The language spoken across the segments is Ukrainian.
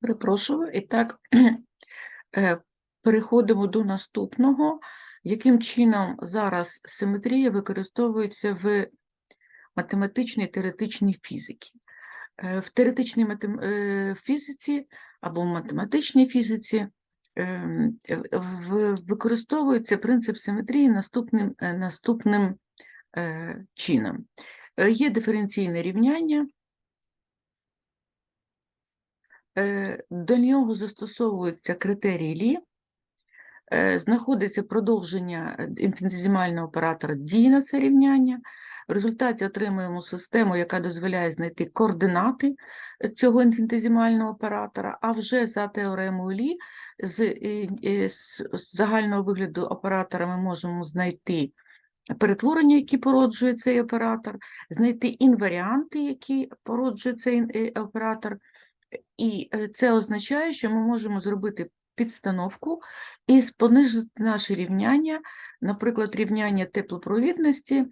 Перепрошую. І так, е, переходимо до наступного. Яким чином зараз симетрія використовується в математичній теоретичній фізиці? Е, В теоретичній матем... е, фізиці або в математичній фізиці ем, використовується принцип симетрії наступним, наступним чином. Є диференційне рівняння, Е, До нього застосовуються критерії Лі, е, знаходиться продовження е, інфінітезимального оператора дії на це рівняння. В результаті отримуємо систему, яка дозволяє знайти координати е, цього інфінітезимального оператора, а вже за теоремою Лі з, е, е, з загального вигляду оператора ми можемо знайти перетворення, які породжує цей оператор, знайти інваріанти, які породжує цей е, оператор, і е, це означає, що ми можемо зробити підстановку і понизити наше рівняння, наприклад, рівняння теплопровідності,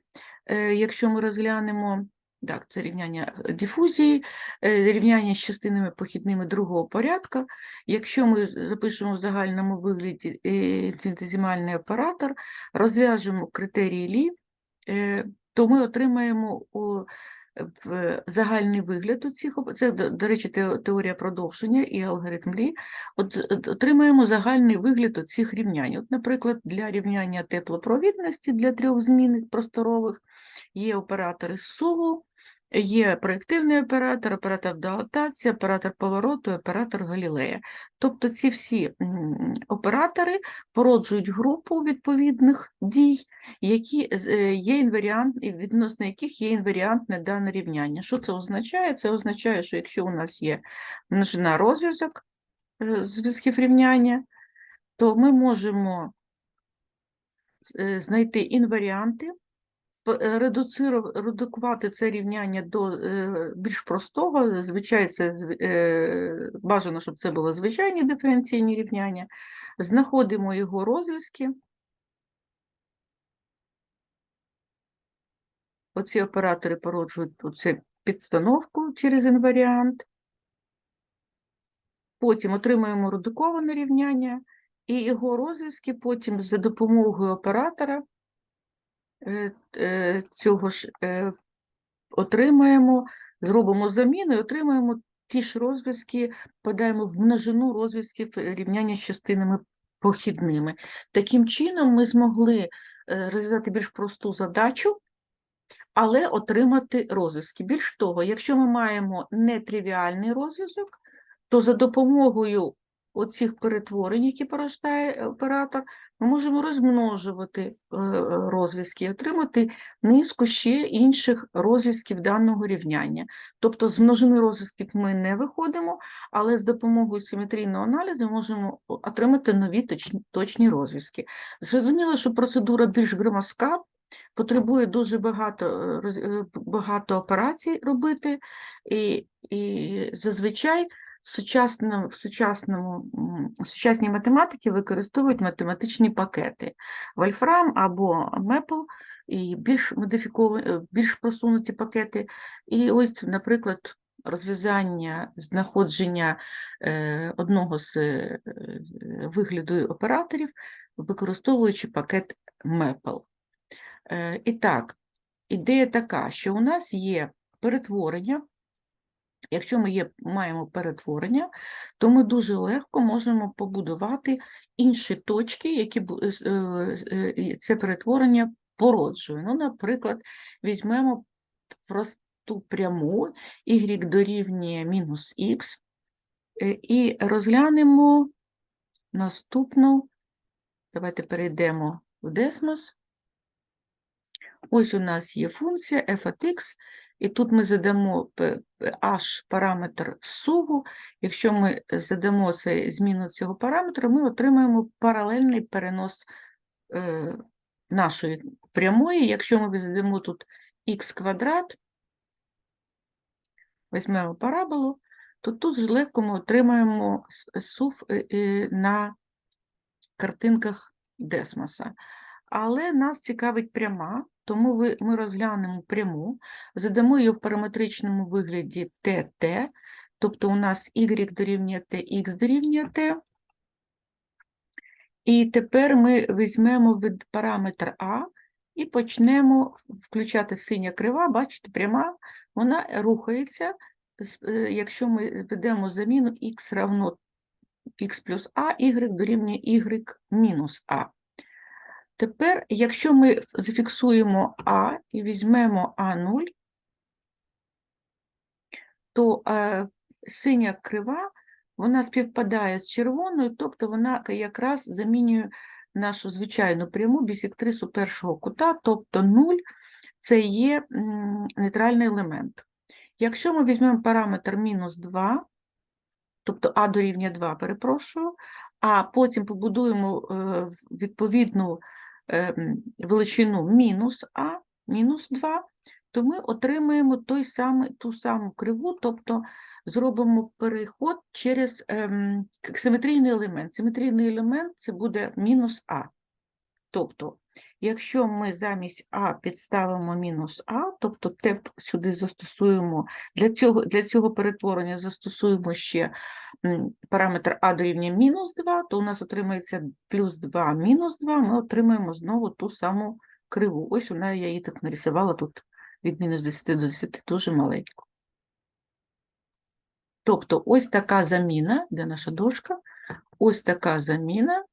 е, якщо ми розглянемо, так, це рівняння е, дифузії, рівняння з частинами похідними другого порядка. Якщо ми запишемо в загальному вигляді е, оператор, розв'яжемо критерії Лі, то ми отримаємо загальний вигляд у цих, це, до, речі, теорія продовження і алгоритм Лі, от, от отримаємо загальний вигляд у цих рівнянь. От, наприклад, для рівняння теплопровідності для трьох змінних просторових є оператори суву, є проєктивний оператор, оператор дилатації, оператор повороту, оператор Галілея. Тобто ці всі оператори породжують групу відповідних дій, які е, є інваріант, відносно яких є інваріантне дане рівняння. Що це означає? Це означає, що якщо у нас є множина розв'язок е, зв'язків рівняння, то ми можемо е, знайти інваріанти, редукувати це рівняння до е, більш простого. Зазвичай це е, бажано, щоб це були звичайні диференційні рівняння. Знаходимо його розв'язки. Оці оператори породжують оце підстановку через інваріант. Потім отримуємо редуковане рівняння і його розв'язки потім за допомогою оператора е, е, цього ж е, отримаємо, зробимо заміну і отримаємо ті ж розв'язки, подаємо в множину розв'язків е, рівняння з частинами похідними. Таким чином ми змогли е, розв'язати більш просту задачу, але отримати розв'язки. Більш того, якщо ми маємо нетривіальний розв'язок, то за допомогою оцих перетворень, які порождає оператор, ми можемо розмножувати е, розв'язки і отримати низку ще інших розв'язків даного рівняння. Тобто з множини розв'язків ми не виходимо, але з допомогою симетрійного аналізу можемо отримати нові точні, точні розв'язки. Зрозуміло, що процедура більш громоздка, потребує дуже багато, е, е, багато операцій робити, і, і зазвичай сучасному, в сучасному, сучасній математиці використовують математичні пакети Wolfram або Maple, і більш модифіковані, е, більш просунуті пакети. І ось, наприклад, розв'язання знаходження е, одного з е, вигляду операторів, використовуючи пакет Maple. І так, ідея така, що у нас є перетворення. Якщо ми є, маємо перетворення, то ми дуже легко можемо побудувати інші точки, які е, е, е, це перетворення породжує. Ну, наприклад, візьмемо просту пряму y дорівнює мінус х і розглянемо наступну. Давайте перейдемо в Десмос. Ось у нас є функція f от x, і тут ми задамо h параметр суву. Якщо ми задамо це, зміну цього параметра, ми отримаємо паралельний перенос е, нашої прямої. Якщо ми задамо тут х квадрат, візьмемо параболу, то тут ж легко ми отримаємо сув е, е, на картинках Десмоса. Але нас цікавить пряма, тому ми розглянемо пряму, задамо її в параметричному вигляді ТТ, Тобто у нас y дорівнює t, x дорівнює t. І тепер ми візьмемо від параметр А і почнемо включати синя крива, бачите, пряма, вона рухається, е, якщо ми ведемо заміну x равно x плюс а, y дорівнює y мінус а. Тепер, якщо ми зафіксуємо А і візьмемо А0, то е, синя крива, вона співпадає з червоною, тобто вона якраз замінює нашу звичайну пряму бісектрису першого кута, тобто 0 – це є нейтральний елемент. Якщо ми візьмемо параметр мінус 2, тобто А дорівнює 2, перепрошую, а потім побудуємо е, відповідну величину мінус А, мінус 2, то ми отримаємо той самий, ту саму криву, тобто зробимо переход через ем, симетрійний елемент. Симетрійний елемент це буде мінус А. Тобто, якщо ми замість А підставимо мінус А, тобто теп сюди застосуємо, для цього, для цього перетворення застосуємо ще параметр А дорівнює мінус 2, то у нас отримається плюс 2 мінус 2, ми отримаємо знову ту саму криву. Ось вона, я її так нарисувала тут від мінус 10 до 10, дуже маленьку. Тобто ось така заміна, де наша дошка, ось така заміна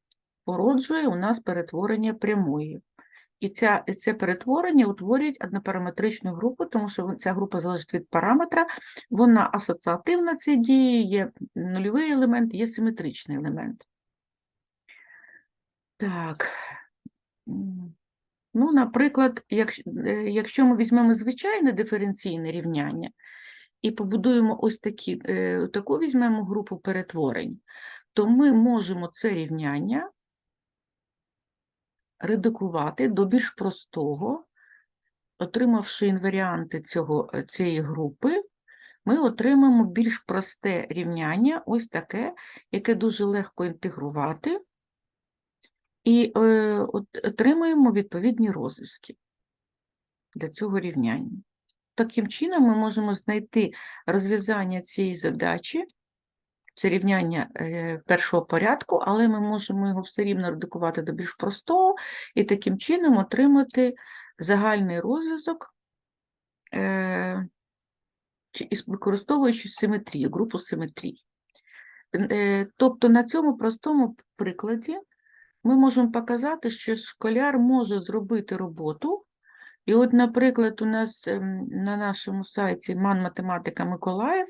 породжує у нас перетворення прямої. І ця, це перетворення утворюють однопараметричну групу, тому що ця група залежить від параметра, вона асоціативна цій дії, є нульовий елемент, є симетричний елемент. Так. Ну, наприклад, якщо, е, ми візьмемо звичайне диференційне рівняння і побудуємо ось такі, е, таку візьмемо групу перетворень, то ми можемо це рівняння редукувати до більш простого, отримавши інваріанти цього, цієї групи, ми отримаємо більш просте рівняння, ось таке, яке дуже легко інтегрувати, і е, от- отримаємо відповідні розв'язки для цього рівняння. Таким чином, ми можемо знайти розв'язання цієї задачі, це рівняння е, першого порядку, але ми можемо його все рівно редукувати до більш простого і таким чином отримати загальний розв'язок, е, використовуючи симетрію, групу симетрій. Е, Тобто на цьому простому прикладі ми можемо показати, що школяр може зробити роботу. І от, наприклад, у нас ем, на нашому сайті МАН Математика Миколаїв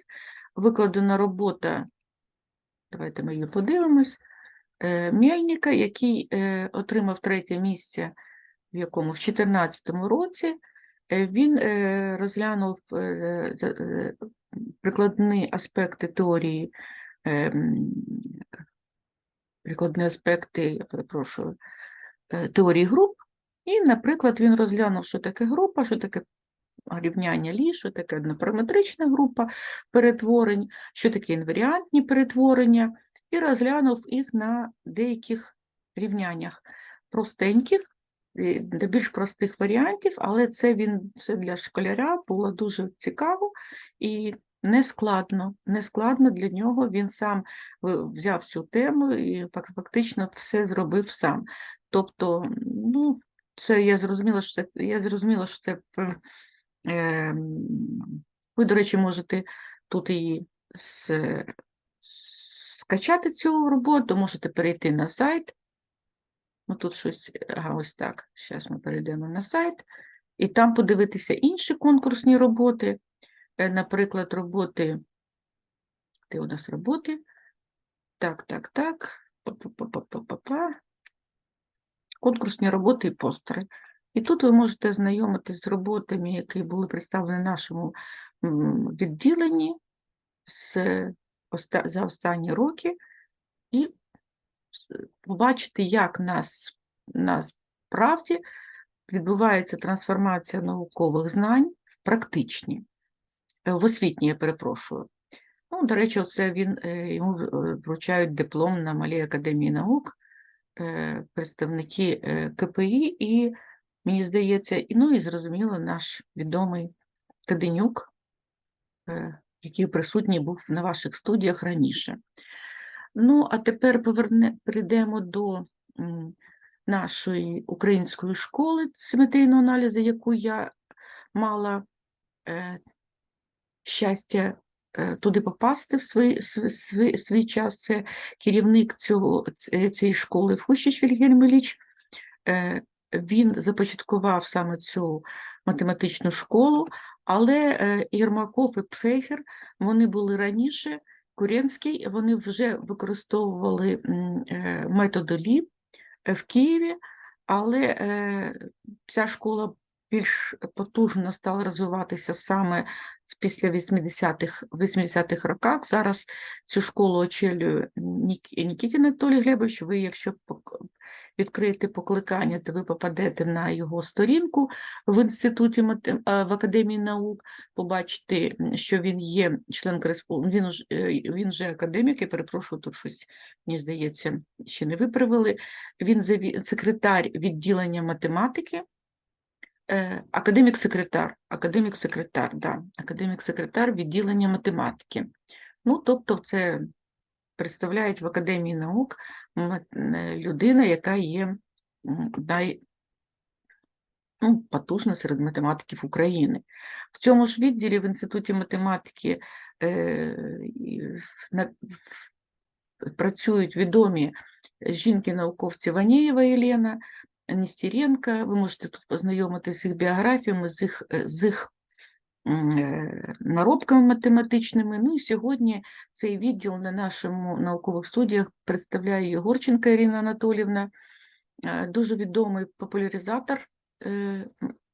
викладена робота, давайте ми її подивимось, е, Мельника, який е, отримав третє місце в якому в 2014 році. Е, Він розглянув прикладні аспекти теорії, прикладні аспекти, я перепрошую, теорії груп. І, наприклад, він розглянув, що таке група, що таке рівняння лі, що таке однопараметрична група перетворень, що таке інваріантні перетворення, і розглянув їх на деяких рівняннях простеньких, е, до більш простих варіантів, але це він це для школяря було дуже цікаво і нескладно. Нескладно для нього він сам е, взяв цю тему і фактично все зробив сам. Тобто, ну, це я зрозуміла, що це я зрозуміла, що це ем, ви, до речі, можете тут її скачати цю роботу, можете перейти на сайт. Ну, тут щось, ага, ось так. Зараз ми перейдемо на сайт, і там подивитися інші конкурсні роботи, Е, наприклад, роботи. Де у нас роботи? Так, так, так. Конкурсні роботи і постери. І тут ви можете знайомитись з роботами, які були представлені в нашому відділенні за останні роки, і побачити, як нас насправді відбувається трансформація наукових знань в практичні, е, в освітні, я перепрошую. Ну, до речі, оце він, е, йому е, вручають диплом на Малій академії наук, представники КПІ, і, мені здається, і, ну і зрозуміло, наш відомий Каденюк, е, який присутній був на ваших студіях раніше. Ну, а тепер поверне, перейдемо до нашої української школи симетрійного аналізу, яку я мала е, щастя е, туди попасти в свій, свій, свій, час. Це керівник цього, цієї школи Фущич Вільгельм Ілліч. Е, Він започаткував саме цю математичну школу, але е, Єрмаков і Пфейфер вони були раніше. Куренський, вони вже використовували е, метод Лі е, в Києві, але ця школа більш потужно стала розвиватися саме після 80-х 80-х роках. Зараз цю школу очолює Нік- Нікітін Анатолій Глебович. Ви, якщо відкриєте покликання, то ви попадете на його сторінку в інституті в Академії наук, побачите, що він є член кореспондент, він, е, він же академік, я перепрошую, тут щось, мені здається, ще не виправили. Він секретар відділення математики, Е, Академік-секретар, академік-секретар, да, академік-секретар відділення математики. Ну, тобто, це представляють в Академії наук людина, яка є най, ну, потужна серед математиків України. В цьому ж відділі в Інституті математики е, на, працюють відомі жінки-науковці Ванієва Єлена, Нестеренка. Ви можете тут познайомитися з їх біографіями, з їх, е, з їх наробками математичними. Ну і сьогодні цей відділ на нашому наукових студіях представляє Єгорченка Ірина Анатолівна, е, дуже відомий популяризатор е,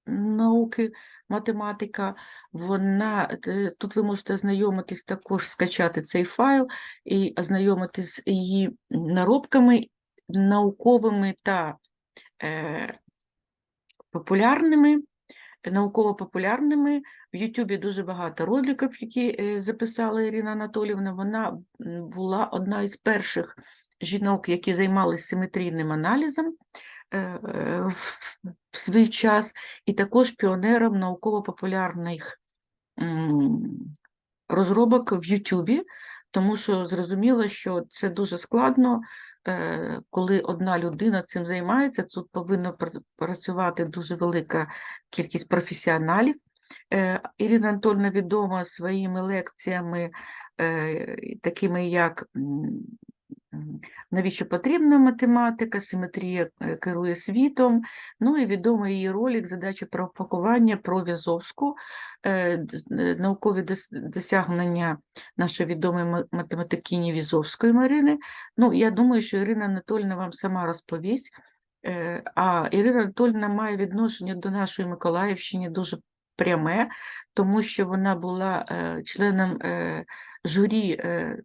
науки, математика. Вона е, тут ви можете ознайомитись також, скачати цей файл і ознайомитись з її наробками науковими та е, популярними, науково-популярними. В Ютубі дуже багато роликів, які е, записала Ірина Анатолівна. Вона була одна із перших жінок, які займалися симетрійним аналізом е, е, в свій час, і також піонером науково-популярних розробок в Ютубі, тому що зрозуміло, що це дуже складно, коли одна людина цим займається, тут повинна працювати дуже велика кількість професіоналів. Е, Ірина Анатольовна відома своїми лекціями, е, такими як навіщо потрібна математика, симетрія е, керує світом. Ну і відомий її ролик задача про пакування про В'язовську, е, е, наукові досягнення нашої відомої математикині Візовської Марини. Ну, я думаю, що Ірина Анатольовна вам сама розповість. А Ірина Анатольовна має відношення до нашої Миколаївщини дуже пряме, тому що вона була членом журі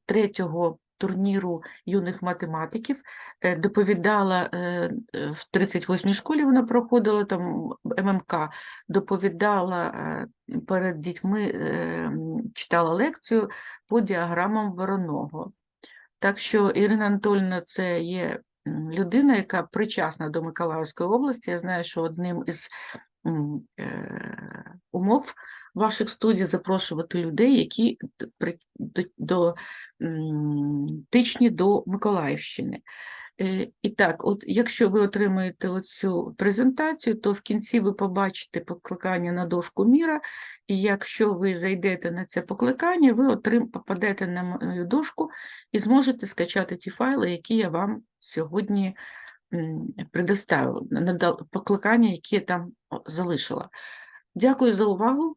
третього турніру юних математиків, е, доповідала е, в 38-й школі, вона проходила там ММК, доповідала е, перед дітьми, читала лекцію по діаграмам вороного. Так що Ірина Анатольовна це є людина, яка причасна до Миколаївської області. Я знаю, що одним із м, е, ваших студій запрошувати людей, які д- при- до, Миколаївщини. Е, І так, от якщо ви отримаєте оцю презентацію, то в кінці ви побачите покликання на дошку міра, і якщо ви зайдете на це покликання, ви отрим, попадете на мою дошку і зможете скачати ті файли, які я вам сьогодні предоставила, покликання, які я там залишила. Дякую за увагу.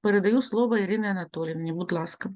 Передаю слово Ірині Анатоліївні, будь ласка.